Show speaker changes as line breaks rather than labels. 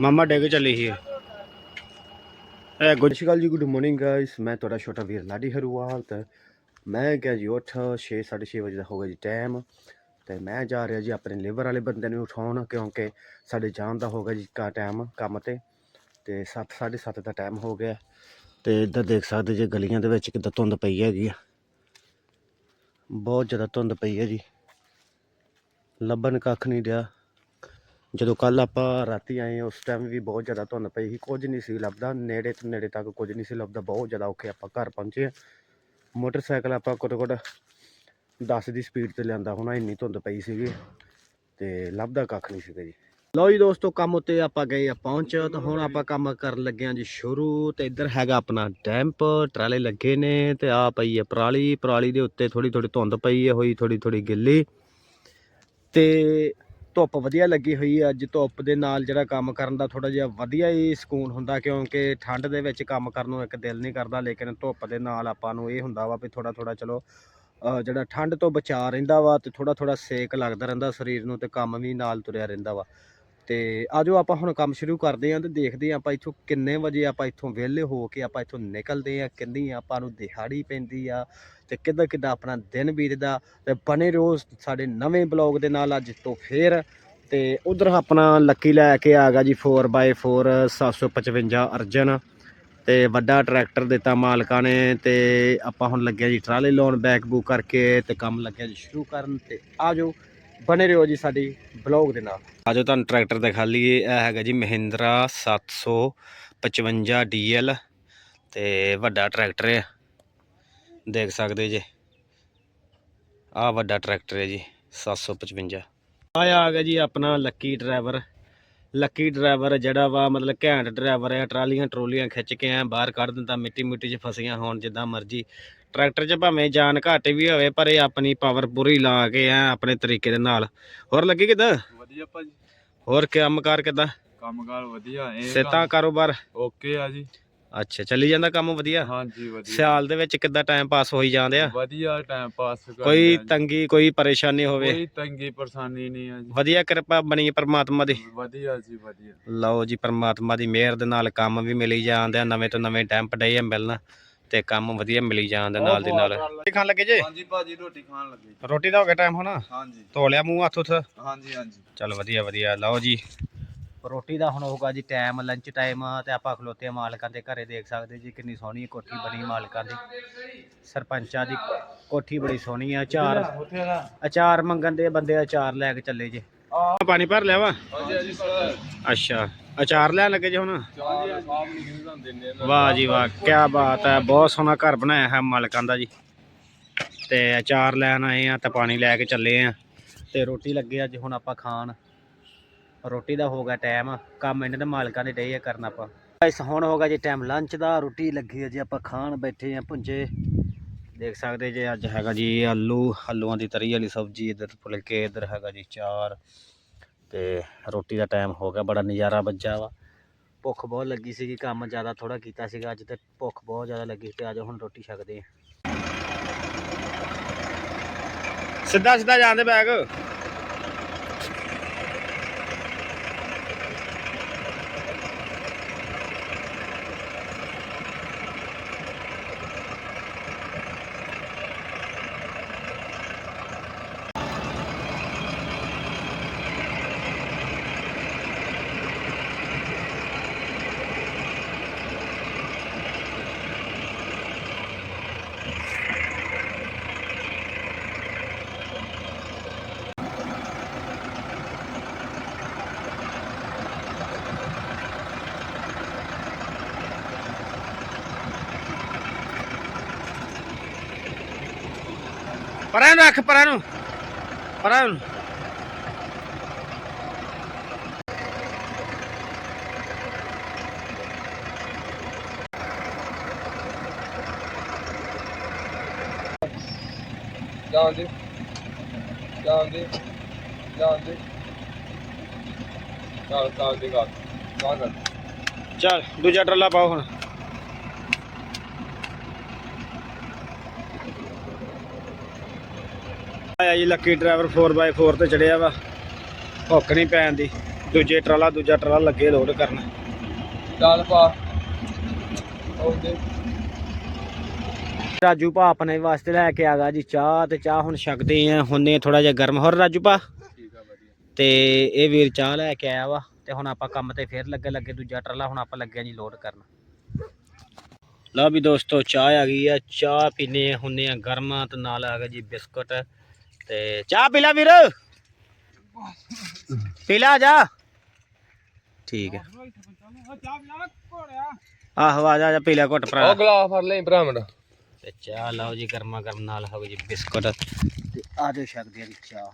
ਮਾਮਾ ਡਿੱਗ ਚੱਲੀ ਸੀ। ਇਹ ਗੁੱਡ ਸ਼੍ਰੀ ਅਕਾਲ ਜੀ ਗੁੱਡ ਮਾਰਨਿੰਗ ਗਾਇਸ ਮੈਂ ਤੁਹਾਡਾ ਛੋਟਾ ਵੀਰ ਲਾਡੀ ਹਰੂਵਾਲ ਤੇ ਮੈਂ ਗਿਆ ਜੀ ਉੱਠ 6 6:30 ਵਜੇ ਦਾ ਹੋ ਗਿਆ ਜੀ ਟਾਈਮ ਤੇ ਮੈਂ ਜਾ ਰਿਹਾ ਜੀ ਆਪਣੇ ਲੇਬਰ ਵਾਲੇ ਬੰਦੇ ਨੂੰ ਉਠਾਉਣ, ਕਿਉਂਕਿ ਸਾਡੇ ਜਾਣ ਦਾ ਹੋ ਗਿਆ ਜੀ ਕਾ ਟਾਈਮ ਕੰਮ ਤੇ। ਤੇ 7 7:30 ਦਾ ਟਾਈਮ ਹੋ ਗਿਆ। ਤੇ ਇੱਧਰ ਦੇਖ ਸਕਦੇ ਜੇ ਗਲੀਆਂ ਦੇ ਵਿੱਚ ਕਿੱਦਾਂ ਧੁੰਦ ਪਈ ਹੈਗੀ ਆ। ਬਹੁਤ ਜ਼ਿਆਦਾ ਧੁੰਦ ਪਈ ਹੈ ਜੀ। ਲੱਭਣ ਕੱਖ ਨਹੀਂ ਰਿਹਾ ਜਦੋਂ ਕੱਲ ਆਪਾਂ ਰਾਤੀ ਆਏ ਉਸ ਟਾਈਮ ਵੀ ਬਹੁਤ ਜ਼ਿਆਦਾ ਧੁੰਦ ਪਈ ਸੀ, ਕੁਝ ਨਹੀਂ ਸੀ ਲੱਭਦਾ, ਨੇੜੇ ਤੋਂ ਨੇੜੇ ਤੱਕ ਕੁਝ ਨਹੀਂ ਸੀ ਲੱਭਦਾ, ਬਹੁਤ ਜ਼ਿਆਦਾ ਔਖੇ ਆਪਾਂ ਘਰ ਪਹੁੰਚੇ ਹਾਂ। ਮੋਟਰਸਾਈਕਲ ਆਪਾਂ ਕੁੱਟ ਕੁੱਟ 10 ਦੀ ਸਪੀਡ ਤੇ ਲਿਆਂਦਾ ਹੋਣਾ, ਇੰਨੀ ਧੁੰਦ ਪਈ ਸੀਗੀ ਤੇ ਲੱਭਦਾ ਕੱਖ ਨਹੀਂ ਸੀਗਾ ਜੀ ਲਓ ਜੀ ਦੋਸਤੋ, ਕੰਮ ਉੱਤੇ ਆਪਾਂ ਗਏ ਆ ਪਹੁੰਚ ਤਾਂ ਹੁਣ ਆਪਾਂ ਕੰਮ ਕਰਨ ਲੱਗੇ ਹਾਂ ਜੀ ਸ਼ੁਰੂ, ਤੇ ਇੱਧਰ ਹੈਗਾ ਆਪਣਾ ਡੈਂਪ ਟਰਾਲੇ ਲੱਗੇ ਨੇ ਤੇ ਆ ਪਈ ਹੈ ਪਰਾਲੀ ਪਰਾਲੀ ਦੇ ਉੱਤੇ ਥੋੜੀ ਥੋੜੀ ਧੁੰਦ ਪਈ ਹੈ, ਹੋਈ ਥੋੜੀ ਥੋੜੀ ਗਿੱਲੀ ਤੇ ਧੁੱਪ ਵਧੀਆ ਲੱਗੀ ਹੋਈ ਹੈ ਅੱਜ ਧੁੱਪ ਦੇ ਨਾਲ ਜਿਹੜਾ ਕੰਮ ਕਰਨ ਦਾ ਥੋੜਾ ਜਿਹਾ ਵਧੀਆ ਹੀ ਸਕੂਨ ਹੁੰਦਾ, ਕਿਉਂਕਿ ਠੰਡ ਦੇ ਵਿੱਚ ਕੰਮ ਕਰਨ ਨੂੰ ਇੱਕ ਦਿਲ ਨਹੀਂ ਕਰਦਾ, ਲੇਕਿਨ ਧੁੱਪ ਦੇ ਨਾਲ ਆਪਾਂ ਨੂੰ ਇਹ ਹੁੰਦਾ ਵਾ ਵੀ ਥੋੜਾ ਥੋੜਾ ਚਲੋ ਜਿਹੜਾ ਠੰਡ ਤੋਂ ਬਚਾ ਰਹਿੰਦਾ ਵਾ ਤੇ ਥੋੜਾ ਥੋੜਾ ਸੇਕ ਲੱਗਦਾ ਰਹਿੰਦਾ ਸਰੀਰ ਨੂੰ ਤੇ ਕੰਮ ਵੀ ਨਾਲ ਤੁਰਿਆ ਰਹਿੰਦਾ ਵਾ। ਤੇ ਆਜੋ ਆਪਾਂ ਹੁਣ ਕੰਮ ਸ਼ੁਰੂ ਕਰਦੇ ਆਂ ਤੇ ਦੇਖਦੇ ਆਂ ਆਪਾਂ ਇੱਥੋਂ ਕਿੰਨੇ ਵਜੇ ਆਪਾਂ ਇੱਥੋਂ ਵਿਹਲੇ ਹੋ ਕੇ ਆਪਾਂ ਇੱਥੋਂ ਨਿਕਲਦੇ ਆਂ ਕਿੰਨੀ ਆਪਾਂ ਨੂੰ ਦਿਹਾੜੀ ਪੈਂਦੀ ਆ ਤੇ ਕਿੱਦਾਂ ਕਿੱਦਾਂ ਆਪਣਾ ਦਿਨ ਬੀਤਦਾ ਤੇ ਬਣੇ ਰੋਜ਼ ਸਾਡੇ ਨਵੇਂ ਬਲੌਗ ਦੇ ਨਾਲ ਅੱਜ ਤੋਂ ਫੇਰ ਤੇ ਉਧਰ ਆਪਣਾ ਲੱਕੀ ਲੈ ਕੇ ਆ ਗਿਆ ਜੀ 4x4 755 ਅਰਜਨ ਤੇ ਵੱਡਾ ਟਰੈਕਟਰ ਦਿੱਤਾ ਮਾਲਕਾਂ ਨੇ ਤੇ ਆਪਾਂ ਹੁਣ ਲੱਗਿਆ ਜੀ ਟਰਾਲੇ ਲਾਉਣ ਬੈਕ ਬੂਕ ਕਰਕੇ ਤੇ ਕੰਮ ਲੱਗਿਆ ਜੀ ਸ਼ੁਰੂ ਕਰਨ ਤੇ ਆਜੋ ਬਣੇ ਰਹੋ ਜੀ ਸਾਡੀ ਬਲੌਗ ਦੇ ਨਾਲ। ਆਜੋ ਤੁਹਾਨੂੰ ਟਰੈਕਟਰ ਦਿਖਾ ਲਈਏ। ਇਹ ਹੈਗਾ ਜੀ ਮਹਿੰਦਰਾ 755 ਡੀਐਲ ਤੇ ਵੱਡਾ ਟਰੈਕਟਰ ਹੈ ਦੇਖ ਸਕਦੇ ਜੇ। ਆ ਵੱਡਾ ਟਰੈਕਟਰ ਹੈ ਜੀ 755 ਆ ਆ ਗਿਆ ਜੀ ਆਪਣਾ ਲੱਕੀ ਡਰਾਈਵਰ ਲੱਕੀ ਡਰਾਈਵਰ ਜਿਹੜਾ ਵਾ ਮਤਲਬ ਘੈਂਟ ਡਰਾਈਵਰ ਹੈ ਟਰਾਲੀਆਂ ਟਰੋਲੀਆਂ ਖਿੱਚ ਕੇ ਐ ਬਾਹਰ ਕੱਢ ਦਿੰਦਾ ਮਿੱਟੀ ਮਿੱਟੀ 'ਚ ਫਸੀਆਂ ਹੋਣ ਜਿੱਦਾਂ ਮਰਜ਼ੀ। ਟਰੈਕਟਰ 'ਚ ਭਾਵੇਂ ਜਾਨ ਘੱਟ ਵੀ ਹੋਵੇ ਪਰ ਇਹ ਆਪਣੀ ਪਾਵਰ ਪੂਰੀ ਲਾ ਕੇ ਐ ਆਪਣੇ ਤਰੀਕੇ ਦੇ ਨਾਲ। ਹੋਰ ਲੱਗੀ ਕਿਦਾਂ?
ਵਧੀਆ ਭਾਜੀ।
ਹੋਰ ਕੰਮਕਾਰ ਕਿਦਾਂ?
ਕੰਮਕਾਰ ਵਧੀਆ ਇਹ
ਸਿਹਤਾਂ ਕਾਰੋਬਾਰ?
ਓਕੇ ਆ ਜੀ।
ਅੱਛਾ ਚੱਲੀ ਜਾਂਦਾ ਕੰਮ ਵਧੀਆ?
ਹਾਂਜੀ ਵਧੀਆ।
ਸਿਆਲ ਦੇ ਵਿੱਚ ਕਿੱਦਾਂ ਟਾਈਮ ਪਾਸ ਹੋਈ ਜਾਂਦੇ ਆ?
ਵਧੀਆ ਟਾਈਮ ਪਾਸ
ਕੋਈ ਤੰਗੀ ਕੋਈ ਪਰੇਸ਼ਾਨੀ ਹੋਵੇ?
ਕੋਈ ਤੰਗੀ ਪਰੇਸ਼ਾਨੀ ਨਹੀਂ ਆ ਜੀ।
ਵਧੀਆ ਕਿਰਪਾ ਬਣੀ ਪਰਮਾਤਮਾ ਦੀ।
ਵਧੀਆ ਜੀ ਵਧੀਆ।
ਲਓ ਜੀ ਪਰਮਾਤਮਾ ਦੀ ਮਿਹਰ ਦੇ ਨਾਲ ਕੰਮ ਵੀ ਮਿਲੀ ਜਾਂਦੇ ਆ ਨਵੇਂ ਤੋਂ ਨਵੇਂ ਟੈਂਪ ਡੇ ਆ ਮਿਲਣਾ ਤੇ ਕੰਮ ਵਧੀਆ ਮਿਲੀ ਜਾਂਦੇ ਨਾਲ ਦੀ ਨਾਲ। ਰੋਟੀ ਖਾਣ ਲੱਗੇ ਜੇ?
ਹਾਂਜੀ ਭਾਜੀ ਰੋਟੀ ਖਾਣ ਲੱਗੇ।
ਰੋਟੀ ਦਾ ਹੋ ਗਿਆ ਟਾਈਮ ਹੁਣ?
ਹਾਂਜੀ।
ਧੋ ਲਿਆ ਮੂੰਹ ਹੱਥ ਉੱਥ
ਹਾਂਜੀ ਹਾਂਜੀ।
ਚਲ ਵਧੀਆ ਵਧੀਆ। ਲਓ ਜੀ ਰੋਟੀ ਦਾ ਹੁਣ ਹੋਊਗਾ ਜੀ ਟਾਈਮ ਲੰਚ ਟਾਈਮ ਤੇ ਆਪਾਂ ਖਲੋਤੇ ਮਾਲਕਾਂ ਦੇ ਘਰੇ ਦੇਖ ਸਕਦੇ ਜੀ ਕਿੰਨੀ ਸੋਹਣੀ ਕੋਠੀ ਬਣੀ ਮਾਲਕਾਂ ਦੀ। ਸਰਪੰਚਾਂ ਦੀ ਕੋਠੀ ਬੜੀ ਸੋਹਣੀ ਆ
ਨਾ
ਅਚਾਰ ਮੰਗਣ ਦੇ ਬੰਦੇ ਅਚਾਰ ਲੈ ਕੇ ਚੱਲੇ ਜੇ। ਪਾਣੀ ਭਰ ਲਿਆ ਵਾ? ਅੱਛਾ ਅਚਾਰ ਲੈਣ ਲੱਗੇ ਜੇ ਹੁਣ? ਵਾਹ ਜੀ ਵਾਹ ਕੀ ਬਾਤ ਹੈ ਬਹੁਤ ਸੋਹਣਾ ਘਰ ਬਣਾਇਆ ਹੈ ਮਾਲਕਾਂ ਦਾ ਜੀ। ਤੇ ਅਚਾਰ ਲੈਣ ਆਏ ਆ ਤੇ ਪਾਣੀ ਲੈ ਕੇ ਚੱਲੇ ਆ। ਤੇ ਰੋਟੀ ਲੱਗੇ ਅੱਜ ਹੁਣ ਆਪਾਂ ਖਾਣ। ਰੋਟੀ ਦਾ ਹੋ ਗਿਆ ਟਾਈਮ, ਕੰਮ ਇਹਨਾਂ ਦੇ ਮਾਲਕਾਂ ਦੇ ਡੇ ਆ ਕਰਨ ਆਪਾਂ। ਇਸ ਹੁਣ ਹੋ ਗਿਆ ਜੀ ਟਾਈਮ ਲੰਚ ਦਾ, ਰੋਟੀ ਲੱਗੀ ਹੈ ਜੀ, ਆਪਾਂ ਖਾਣ ਬੈਠੇ ਆ ਪੁੰਜੇ ਦੇਖ ਸਕਦੇ ਜੇ ਅੱਜ ਹੈਗਾ ਜੀ ਆਲੂ, ਆਲੂਆਂ ਦੀ ਤਰੀ ਵਾਲੀ ਸਬਜ਼ੀ, ਇਧਰ ਫੁਲਕੇ, ਇਧਰ ਹੈਗਾ ਜੀ ਚਾਰ। ਤੇ ਰੋਟੀ ਦਾ ਟਾਈਮ ਹੋ ਗਿਆ, ਬੜਾ ਨਜ਼ਾਰਾ ਵੱਜਾ ਵਾ। ਭੁੱਖ ਬਹੁਤ ਲੱਗੀ ਸੀਗੀ, ਕੰਮ ਜ਼ਿਆਦਾ ਥੋੜਾ ਕੀਤਾ ਸੀਗਾ ਅੱਜ ਤੇ ਭੁੱਖ ਬਹੁਤ ਜ਼ਿਆਦਾ ਲੱਗੀ ਤੇ ਅੱਜ ਹੁਣ ਰੋਟੀ ਛਕਦੇ ਆ। ਸਿੱਧਾ ਸਿੱਧਾ ਜਾਂਦੇ ਬੈਗ ਪਰਾਂ ਨੂੰ ਰੱਖ ਪਰਾਂ ਨੂੰ। ਪਰਾਂ ਨੂੰ।
ਜਾਣ ਦੇ। ਜਾਣ ਦੇ। ਜਾਣ ਦੇ। ਕਾਲ ਕਾਲ ਦੇ। ਕਰ
ਚੱਲ ਦੂਜਾ ਟਰਾਲਾ ਪਾਓ ਹੁਣ। ਆਇਆ ਜੀ ਲੱਕੀ ਡਰਾਈਵਰ 4x4 ਤੇ ਚੜਿਆ ਵਾ। ਭੁੱਖ ਨਹੀਂ ਪੈਣ ਦੀ। ਦੂਜੇ ਟਰਾਲਾ ਦੂਜਾ ਟਰਾਲਾ ਲੱਗੇ ਲੋਡ ਕਰਨ।
ਚੱਲ ਪਾ। ਆਉਂਦੇ।
ਰਾਜੂ ਭਾ ਆਪਣੇ ਵਾਸਤੇ ਲੈ ਕੇ ਆ ਗਿਆ ਜੀ ਚਾਹ ਤੇ ਚਾਹ ਹੁਣ ਛਕਦੇ ਆ। ਹੁੰਨੇ ਥੋੜਾ ਜਿਹਾ ਗਰਮ। ਹੋਰ ਰਾਜੂ ਭਾ?
ਵਧੀਆ।
ਤੇ ਇਹ ਵੀਰ ਚਾਹ ਲੈ ਕੇ ਆਇਆ ਵਾ ਤੇ ਹੁਣ ਆਪਾਂ ਕੰਮ ਤੇ ਫੇਰ ਲੱਗੇ ਲੱਗੇ। ਦੂਜਾ ਟਰਾਲਾ ਹੁਣ ਆਪਾਂ ਲੱਗੇ ਜੀ ਲੋਡ ਕਰਨ। ਲਓ ਵੀ ਦੋਸਤੋ ਚਾਹ ਆ ਗਈ ਆ। ਚਾਹ ਪੀਨੇ ਹੁੰਨੇ ਆ। ਗਰਮ ਤੇ ਨਾਲ ਆ ਗਿਆ ਜੀ ਬਿਸਕੁਟ। ਤੇ ਚਾਹ ਪੀ ਲੈ ਵੀਰ। ਪੀ ਲੈ ਜਾ। ਠੀਕ ਹੈ। ਆਹੋ ਆ ਜਾ ਪੀ ਲੈ ਘੁੱਟ ਭਰਾ।
ਉਹ ਗਲਾਸ ਫੜ ਲੈ ਭਰਾ ਮੇਰਾ
ਤੇ ਚਾਹ ਲਓ ਜੀ ਗਰਮਾ ਗਰਮ ਨਾਲ ਹੋ ਗਈ ਜੀ ਬਿਸਕੁਟ। ਤੇ ਆ ਜਾਓ ਆ ਜੀ ਚਾਹ।